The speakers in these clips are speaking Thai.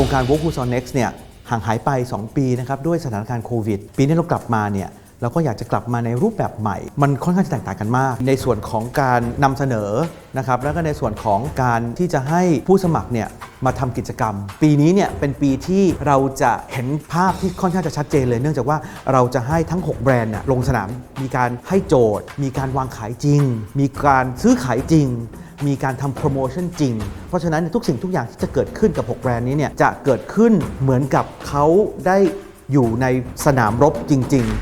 รงการ w o r k u s o n Next เนี่ยห่างหายไป 2 ปีนะครับด้วยสถานการณ์โควิด ปีนี้เรากลับมาเนี่ยเราก็อยากจะกลับมาในรูปแบบใหม่ มันค่อนข้างจะแตกต่างกันมาก ในส่วนของการนำเสนอนะครับแล้วก็ในส่วนของการที่จะให้ผู้สมัครเนี่ยมาทำกิจกรรม ปีนี้เนี่ยเป็นปีที่เราจะเห็นภาพที่ค่อนข้างจะชัดเจนเลย เนื่องจากว่าเราจะให้ทั้ง 6 แบรนด์เนี่ยลงสนาม มีการให้โจทย์ มีการวางขายจริง มีการซื้อขายจริง มีการทำโปรโมชั่นจริง เพราะฉะนั้นทุกสิ่งทุกอย่างที่จะเกิดขึ้นกับ 6 แบรนด์นี้เนี่ยจะเกิดขึ้นเหมือนกับเขาได้อยู่ในสนามรบจริง ๆ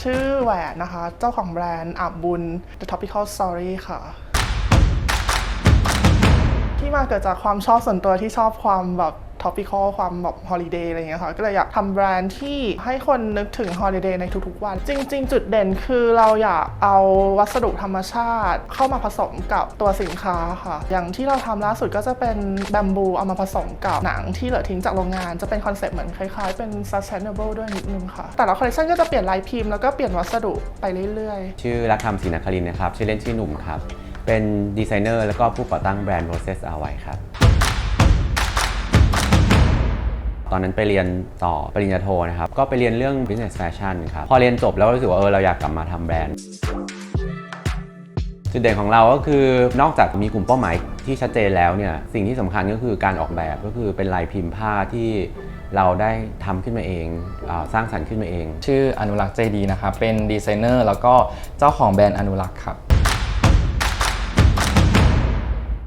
ชื่อแหวนนะคะ เจ้าของแบรนด์อาบบุญ The Topical Story ค่ะ ที่มาเกิดจากความชอบส่วนตัวที่ชอบความแบบ topical ความแบบ holiday อะไรเงี้ยค่ะก็เลยอยากทำแบรนด์ที่ให้คนนึกถึง holiday ในทุกๆวัน จริง ๆ จุดเด่นคือเราอยากเอาวัสดุธรรมชาติเข้ามาผสมกับตัวสินค้าค่ะ อย่างที่เราทำล่าสุดก็จะเป็นแบมบูเอามาผสมกับหนังที่เหลือทิ้งจากโรงงานจะเป็นคอนเซ็ปต์เหมือนคล้ายๆเป็น sustainable ด้วยนิดนึงค่ะ แต่ละคอลเลคชันก็จะเปลี่ยนลายพิมพ์แล้วก็เปลี่ยนวัสดุไปเรื่อยๆ ชื่อรักธรรมศรีนครินนะครับ ชื่อเล่นชื่อหนุ่มครับ เป็นดีไซเนอร์แล้วก็ผู้ก่อตั้งแบรนด์ Process r y ครับ ตอนนั้นไปเรียนต่อปริญญาโทนะครับ ก็ไปเรียนเรื่อง business fashion ครับ พอเรียนจบแล้วรู้สึกว่าเออเราอยากกลับมาทำแบรนด์ จุดเด่นของเราก็คือนอกจากมีกลุ่มเป้าหมายที่ชัดเจนแล้วเนี่ย สิ่งที่สำคัญก็คือการออกแบบก็คือเป็นลายพิมพ์ผ้าที่เราได้ทำขึ้นมาเองอสร้างสรรค์ขึ้นมาเอง ชื่ออนุรักษ์ใจดีนะครับ เป็นดีไซเนอร์แล้วก็เจ้าของแบรนด์อนุรักษ์ครับ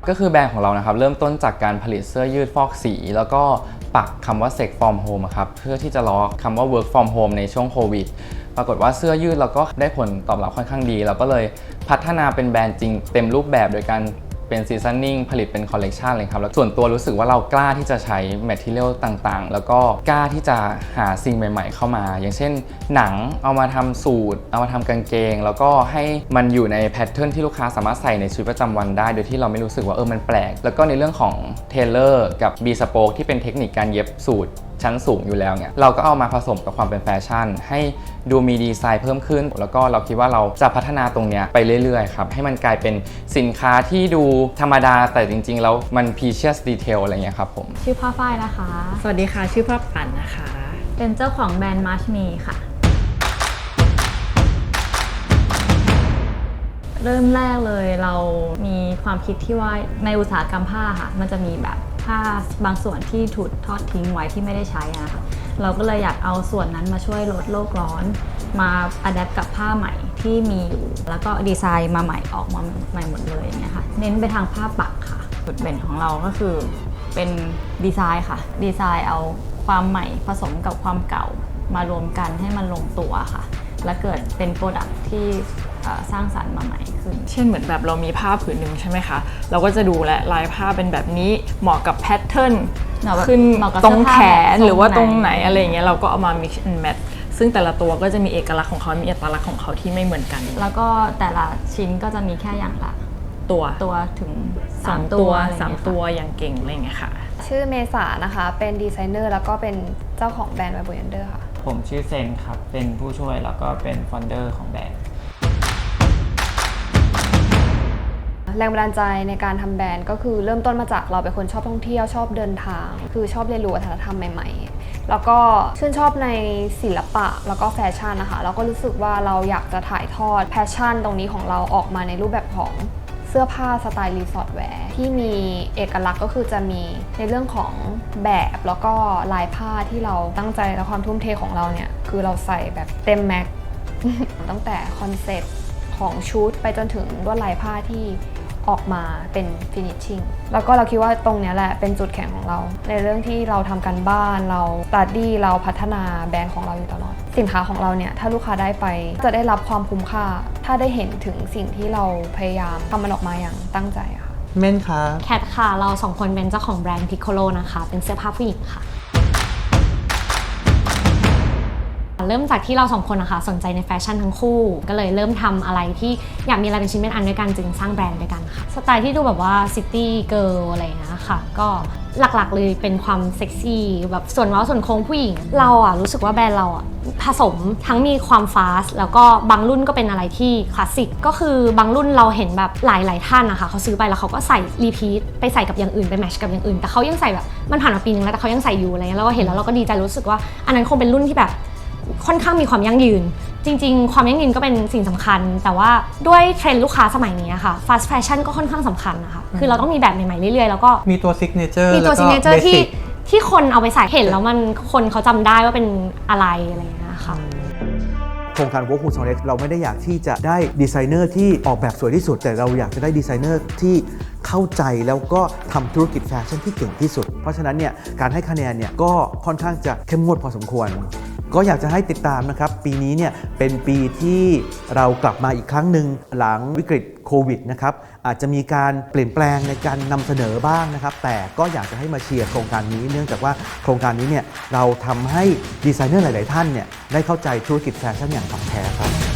ก็คือแบรนด์ของเรานะครับเริ่มต้นจากการผลิตเสื้อยืดฟอกสี แล้วก็ปักคำว่า sex from home อะครับเพื่อที่จะล้อคำว่า work from home ในช่วงโควิดปรากฏว่าเสื้อยืดเราก็ได้ผลตอบรับค่อนข้างดี เราก็เลยพัฒนาเป็นแบรนด์จริงเต็มรูปแบบโดยการ เป็นซีซันนิ่งผลิตเป็นคอลเลกชันเลยครับแล้วส่วนตัวรู้สึกว่าเรากล้าที่จะใช้แมทเทียลต่างๆ แล้วก็กล้าที่จะหาสิ่งใหม่ ๆ เข้ามา อย่างเช่น หนังเอามาทำสูตร เอามาทำกางเกง แล้วก็ให้มันอยู่ในแพทเทิร์นที่ลูกค้าสามารถใส่ในชีวิตประจำวันได้ โดยที่เราไม่รู้สึกว่าเออมันแปลก แล้วก็ในเรื่องของเทเลอร์กับบีสโปกที่เป็นเทคนิคการเย็บสูตร ชั้นสูงอยู่แล้วเนี่ยเราก็เอามาผสมกับความเป็นแฟชั่น ให้ดูมีดีไซน์เพิ่มขึ้น แล้วก็เราคิดว่าเราจะพัฒนาตรงเนี้ยไปเรื่อยๆครับให้มันกลายเป็นสินค้าที่ดูธรรมดาแต่จริง ๆ แล้วมัน precious detail อะไรเงี้ยครับผมชื่อพ่อฝ้ายนะคะ สวัสดีค่ะ ชื่อพ่อปั่นนะคะ เป็นเจ้าของแบรนด์มาร์ชมีค่ะ เริ่มแรกเลยเรามีความคิดที่ว่าในอุตสาหกรรมผ้าค่ะ มันจะมีแบบ ผ้าบางส่วนที่ถูกทอดทิ้งไว้ที่ไม่ได้ใช้นะคะเราก็เลยอยากเอาส่วนนั้นมาช่วยลดโลกร้อน มาอัดแอปกับผ้าใหม่ที่มีอยู่ แล้วก็ดีไซน์มาใหม่ออกมาใหม่หมดเลยเงี้ยค่ะเน้นไปทางผ้าปักค่ะจุดเด่นของเราก็คือเป็นดีไซน์ค่ะ ดีไซน์เอาความใหม่ผสมกับความเก่ามารวมกันให้มันลงตัวค่ะ และเกิดเป็นโปรดักที่ สร้างสรรค์มาใหม่ขึ้น เช่นเหมือนแบบเรามีผ้าผืนหนึ่งใช่ไหมคะ เราก็จะดูแลลายผ้าเป็นแบบนี้เหมาะกับแพทเทิร์นเหมาะกับขึ้นเหมาะกับตรงแขนเสื้อผ้าหรือว่าทรงไหนตรงไหนอะไรอย่างเงี้ยเราก็เอามา mix and match ซึ่งแต่ละตัวก็จะมีเอกลักษณ์ของเขามีอัตลักษณ์ของเขาที่ไม่เหมือนกัน แล้วก็แต่ละชิ้นก็จะมีแค่อย่างละตัวตัวถึงสาสามมตัตัววอะไรสามเงี้ยค่ะตัวอย่างเก่งอะไรอย่างเงี้ยค่ะ ชื่อเมษานะคะ เป็นดีไซเนอร์แล้วก็เป็นเจ้าของแบรนด์ไวโบยันเดอร์ค่ะ ผมชื่อเซนครับ เป็นผู้ช่วยแล้วก็เป็นฟอนเดอร์ของแบรนด์ แรงบันดาลใจในการทำแบรนด์ก็คือเริ่มต้นมาจากเราเป็นคนชอบท่องเที่ยวชอบเดินทาง คือชอบเรียนรู้วัฒนธรรมใหม่ ๆ แล้วก็ชื่นชอบในศิลปะแล้วก็แฟชั่นนะคะแล้วก็รู้สึกว่าเราอยากจะถ่ายทอดแพชชั่นตรงนี้ของเราออกมาในรูปแบบของเสื้อผ้าสไตล์รีสอร์ทแวร์ที่มีเอกลักษณ์ก็คือจะมีในเรื่องของแบบแล้วก็ลายผ้าที่เราตั้งใจและความทุ่มเทของเราเนี่ย คือเราใส่แบบเต็มแม็กตั้งแต่คอนเซ็ปต์ของชุดไปจนถึงลวดลายผ้าที่ ออกมาเป็นฟินิชชิ่งแล้วก็เราคิดว่าตรงเนี้ยแหละเป็นจุดแข็งของเรา ในเรื่องที่เราทำกันบ้านเราสตัดดี้เราพัฒนาแบรนด์ของเราอยู่ตลอด สินค้าของเราเนี่ยถ้าลูกค้าได้ไปจะได้รับความคุ้มค่า ถ้าได้เห็นถึงสิ่งที่เราพยายามทำมันออกมาอย่างตั้งใจอะค่ะเม่นคะแคทค่ะ เราสองคนเป็นเจ้าของแบรนด์ Piccolo นะคะ เป็นเสื้อผ้าผู้หญิงค่ะ เริ่มจากที่เราสองคนอะคะสนใจในแฟชั่นทั้งคู่ ก็เลยเริ่มทำอะไรที่อยากมีอะไรเป็นชิ้นเป็นอันด้วยกันจึงสร้างแบรนด์ด้วยกันค่ะสไตล์ที่ดูแบบว่าซิตี้เกิร์ลอะไรอย่างเงี้ยค่ะก็หลักๆเลยเป็นความเซ็กซี่แบบส่วนเว้าส่วนโค้งผู้หญิง เราอะรู้สึกว่าแบรนด์เราอะผสมทั้งมีความฟาสต์แล้วก็บางรุ่นก็เป็นอะไรที่คลาสสิกก็คือบางรุ่นเราเห็นแบบหลายๆท่านนะคะเขาซื้อไปแล้วเขาก็ใส่รีพีทไปใส่กับอย่างอื่นไปแมทชกับอย่างอื่น แต่เขายังใส่แบบมันผ่านมาปีนึงแล้วแต่เขายังใส่อยู่อะไรเงี้ยแล้วก็เห็นแล้วเราก็ดีใจรู้สึกว่าอันนั้นคงเป็นรุ่นที่แบบ ค่อนข้างมีความยั่งยืน จริง ๆ ความยั่งยืนก็เป็นสิ่งสำคัญ แต่ว่าด้วยเทรนด์ลูกค้าสมัยนี้อะค่ะ fast fashion ก็ค่อนข้างสำคัญนะคะคือเราต้องมีแบบใหม่ๆเรื่อยๆแล้วก็มีตัวซิกเนเจอร์มีตัว signature ที่ที่คนเอาไปใส่เห็นแล้วมันคนเขาจำได้ว่าเป็นอะไรอะไรอย่างเงี้ยค่ะโครงการ Work Pool s o n e t เราไม่ได้อยากที่จะได้ดีไซเนอร์ที่ออกแบบสวยที่สุด แต่เราอยากจะได้ดีไซเนอร์ที่เข้าใจแล้วก็ทำธุรกิจแฟชั่นที่เก่งที่สุด เพราะฉะนั้นเนี่ยการให้คะแนนเนี่ยก็ค่อนข้างจะเข้มงวดพอสมควร ก็อยากจะให้ติดตามนะครับ ปีนี้เนี่ยเป็นปีที่เรากลับมาอีกครั้งหนึ่งหลังวิกฤตโควิดนะครับอาจจะมีการเปลี่ยนแปลงในการนำเสนอบ้างนะครับ แต่ก็อยากจะให้มาเชียร์โครงการนี้ เนื่องจากว่าโครงการนี้เนี่ยเราทำให้ดีไซเนอร์หลาย ๆ ท่านเนี่ยได้เข้าใจธุรกิจแฟชั่นอย่างถ่องแท้ครับ